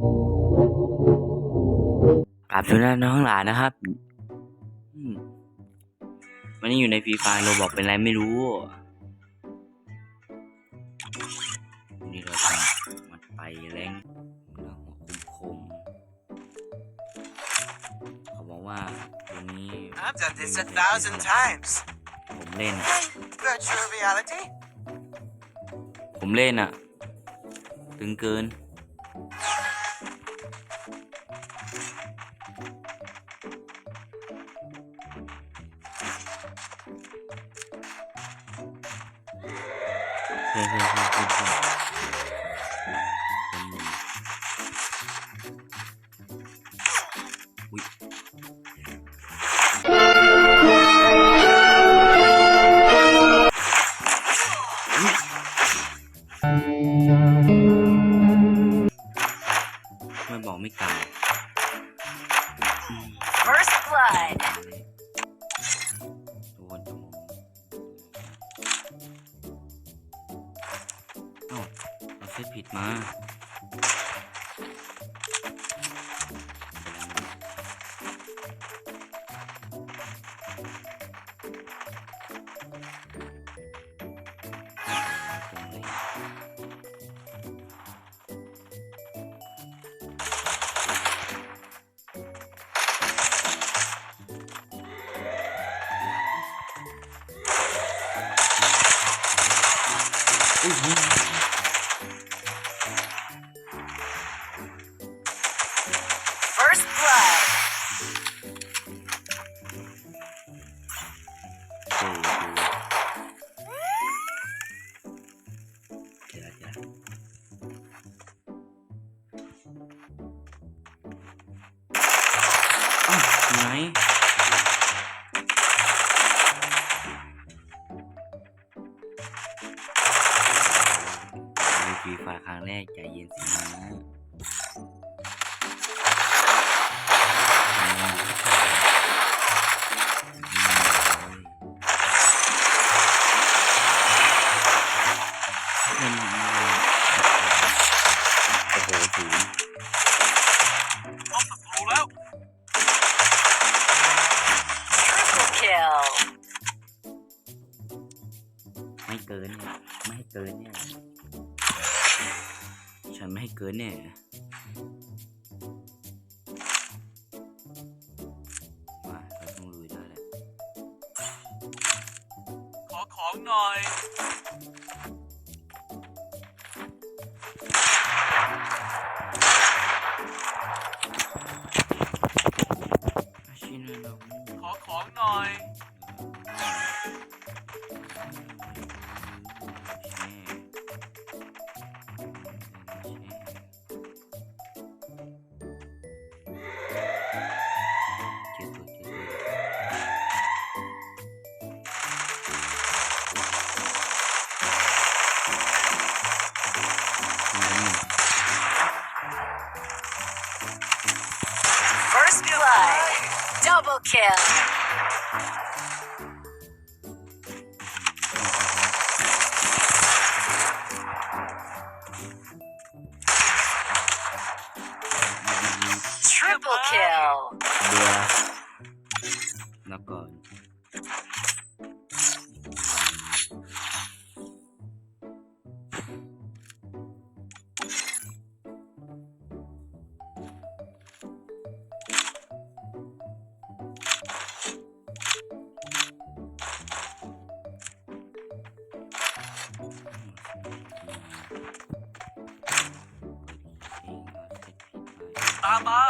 กราบสวัสดีน้องทั้งหลายนะครับอืมวันนี้อยู่ในฟรีไฟโรบอกเป็นไรไม่รู้วันนี้เราจะมาไปแรงเรื่องหัวคมๆเขาบอกว่าวันนี้ I've done this a thousand times. ผมเล่น Virtual reality? ผมเล่นอะตึงเกิน Bye. เกินเนี่ยมาเราต้องลุยได้แล้วขอของหน่อย Tama!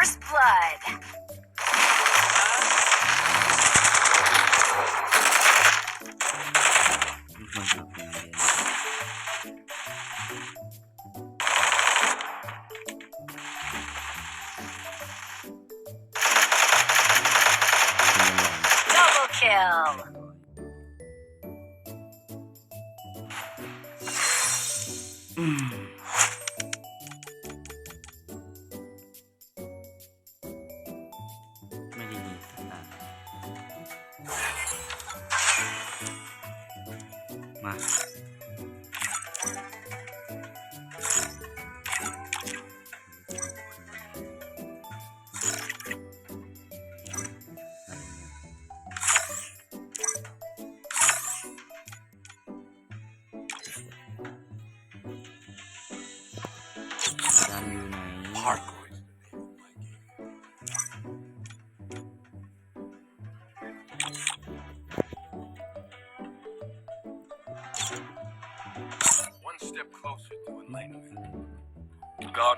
First Blood. Uh -huh.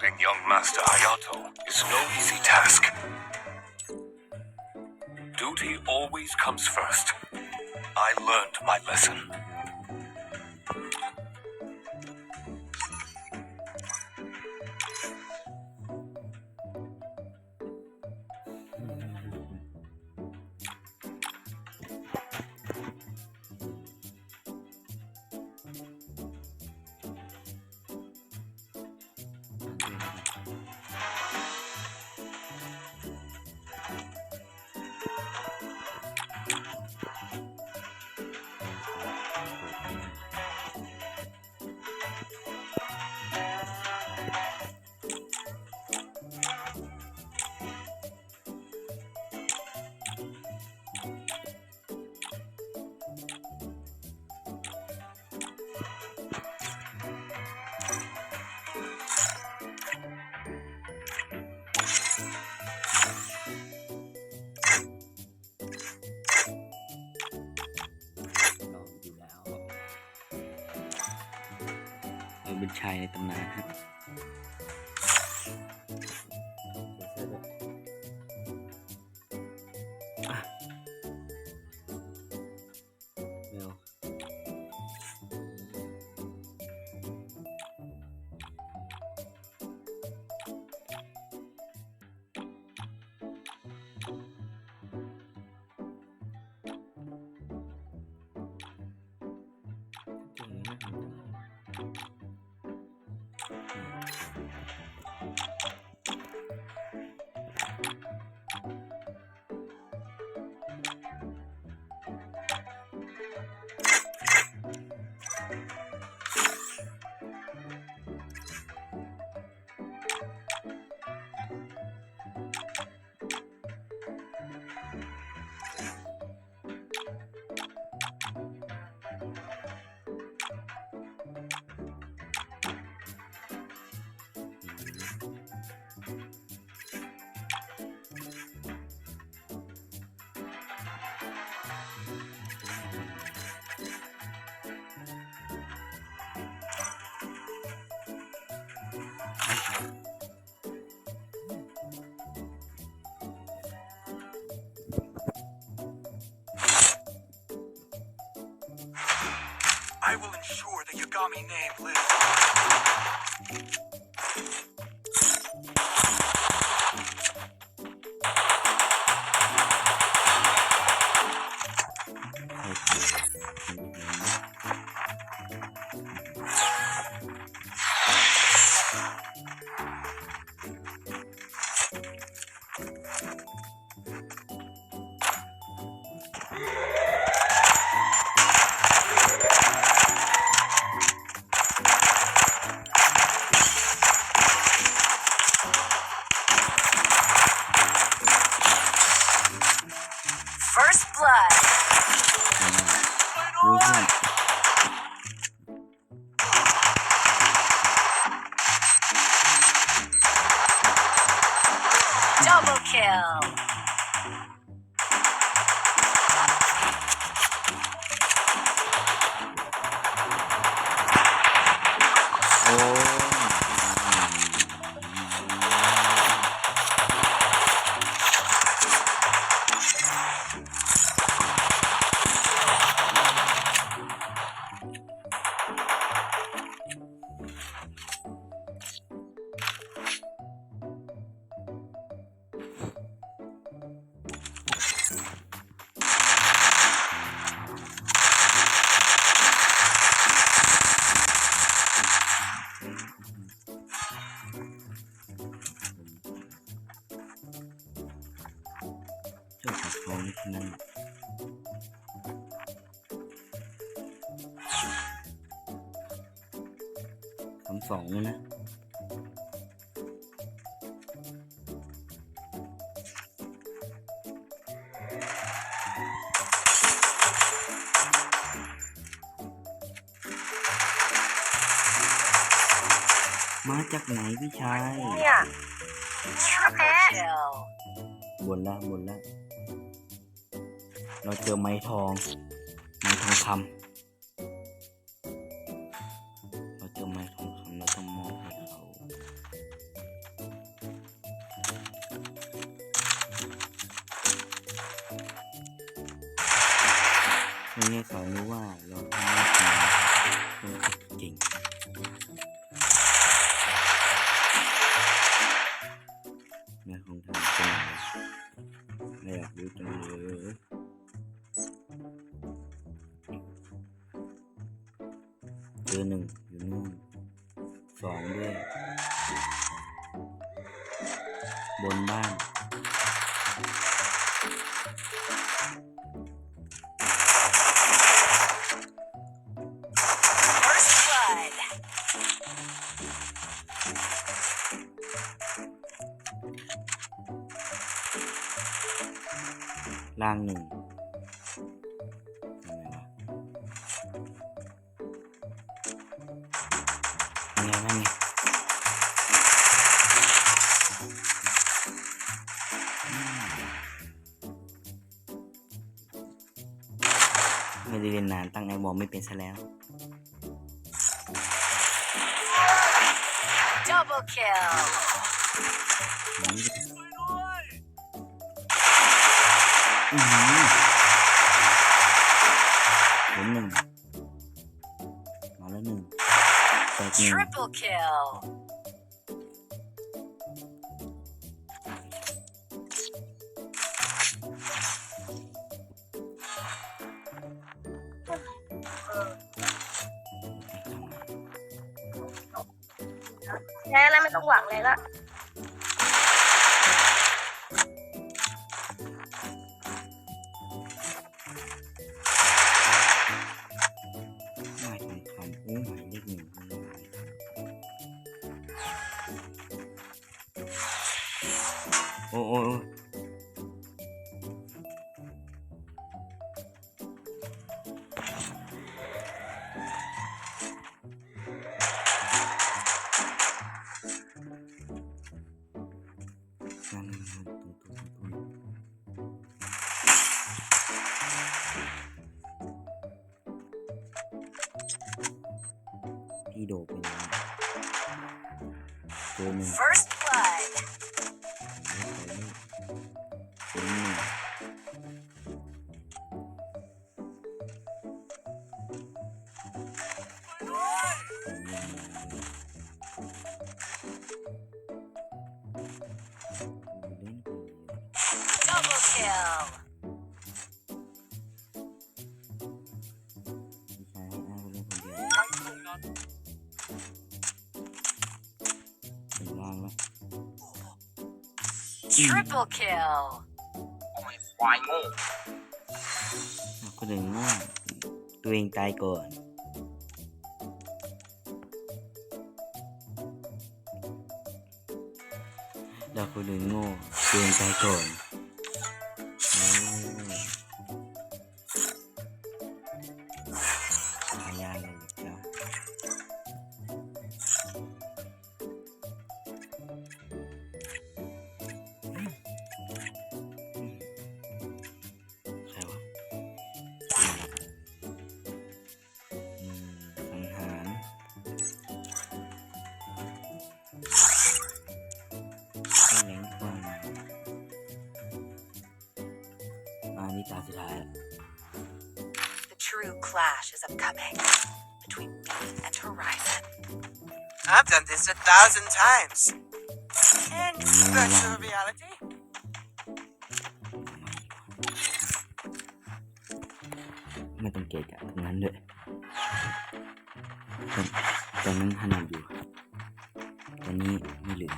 Young Master Hayato is no easy task. Duty always comes first. I learned my lesson. บุญชัยในตำนานครับ I will ensure the Yagami name lives. สองเลยนะมาจากไหนพี่ชายเนี่ย Triple kill. บนละบนละ เราเจอไม้ทอง ไม้ทองคำ ยังไงวะนั่นไงอืมไม่ได้เรียนนานตั้งไอวอลไม่เป็นซะแล้ว Double kill. Kill. Mm. Double kill. Triple kill. คนเดียวายโง่คนเดียวถึงล่างแล้ว Triple kill. คนอื่นง่ตัวเองตายก่อนเราคนอื่นโง่ตัวเองตายก่อน true clash is upcoming between me and Horizon. I've done this a thousand times. In Mm. virtual reality. ไม่ต้องเกะกะตรงนั้นด้วยตอนตอนนั้นถนัดอยู่ครับตอนนี้ไม่เหลือ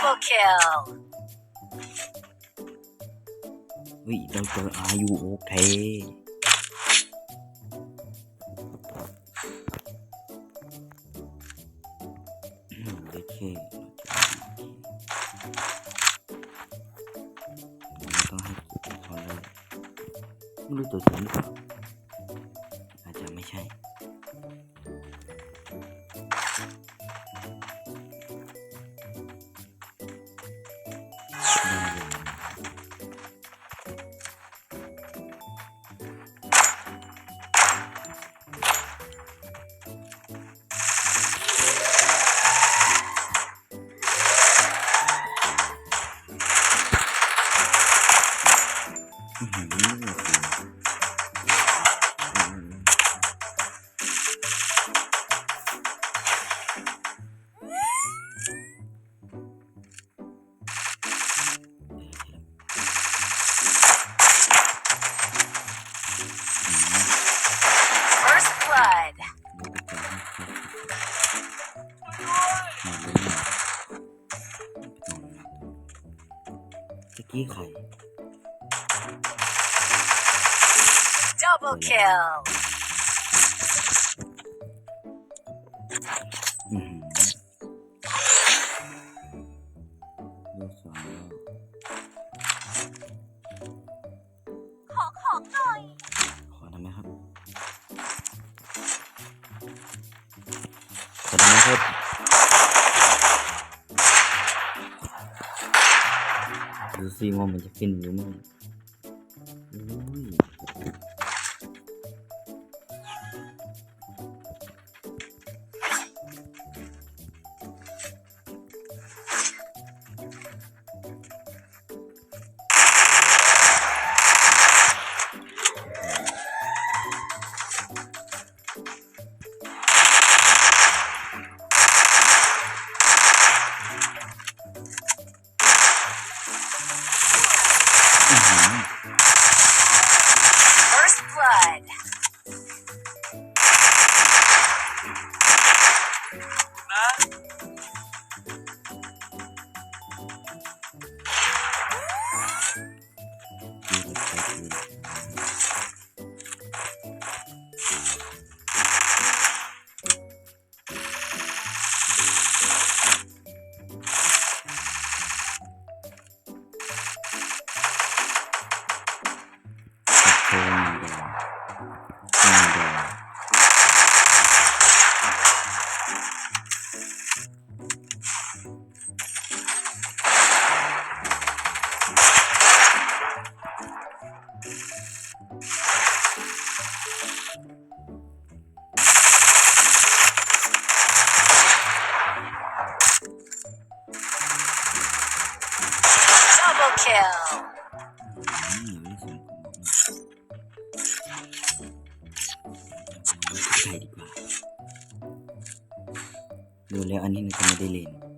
double. Wait, doctor, are you okay? ingeniería kill ขอของหน่อย ขอทำไหมครับขอทำไหมครับดูสิว่มันจะฟินอยู่มั้ kill ดูแล้วอันนี้กันจะไม่ได้เล่น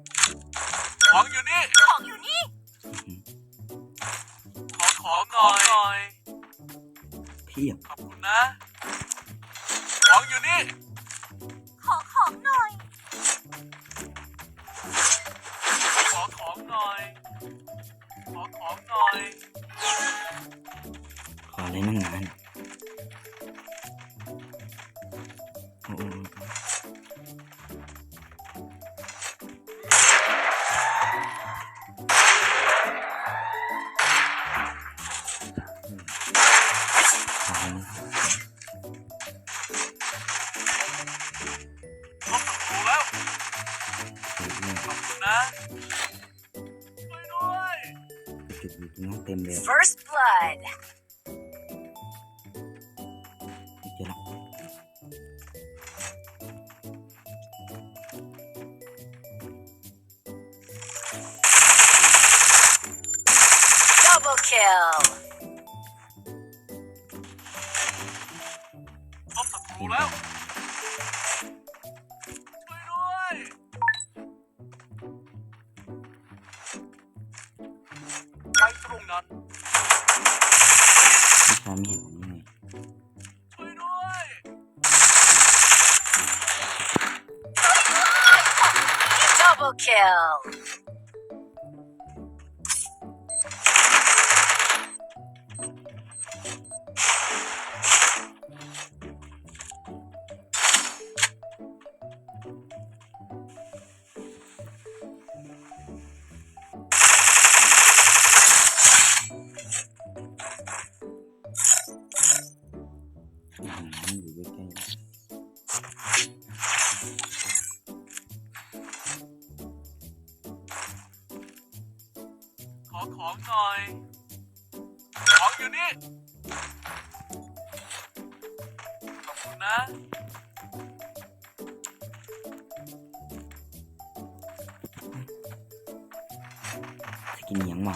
First Blood. ตรงนั้น พี่ชายไม่เห็นผมยังไง ช่วยด้วย Double kill. อื้ องอยู่นี่ ขอบคุณนะ ๆสกินเหนียงหมอ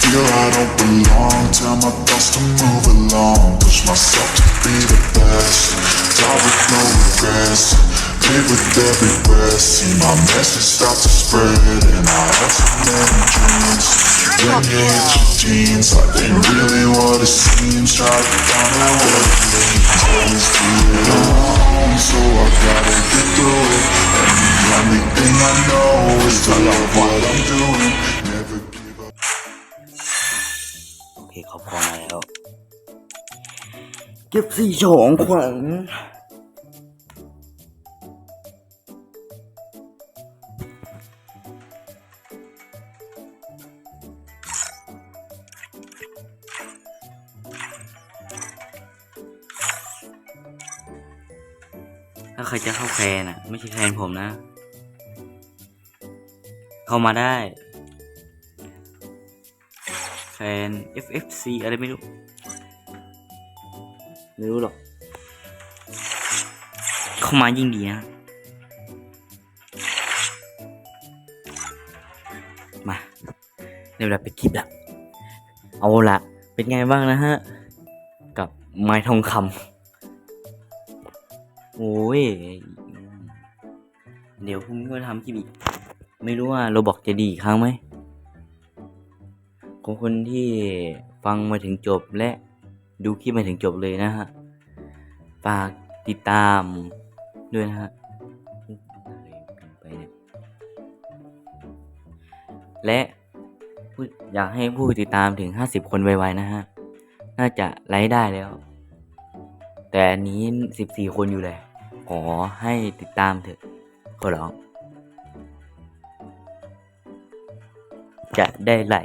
Feel I don't belong, tell my thoughts to move along. Push myself to be the best, die with no regrets. Live with every breath, see my message start to spread. And I have so many dreams. When you hit your teens, life ain't really what it seems. Try to find out what it means. Always do it alone, so I gotta get through it. And the only thing I know is to love what I'm doing. มาแล้วเก็บสี่สองขวัญถ้าใครจะเข้าแคนอะ ไม่ใช่แคนผมนะ เข้ามาได้ แฟน FFC อะไรไม่รู้ ไม่รู้หรอก เข้ามายิ่งดีนะมาเดี๋ยวเราไปคลิปละเอาละเป็นไงบ้างนะฮะ กับไม้ทองคำโอ้ย เดี๋ยวพรุ่งนี้ก็ทำคลิปอีก ไม่รู้ว่าโรบอกจะดีอีกครั้งไหม ของคนที่ฟังมาถึงจบและดูคลิปมาถึงจบเลยนะฮะ ฝากติดตามด้วยนะฮะและอยากให้ผู้ติดตามถึง 50 คนไวๆนะฮะ น่าจะไลฟ์ได้แล้ว แต่อันนี้ 14 คนอยู่เลย ขอให้ติดตามเถอะขอร้อง จะได้ไหล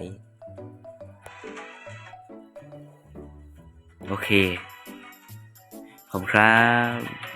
โอเค ขอบคุณครับ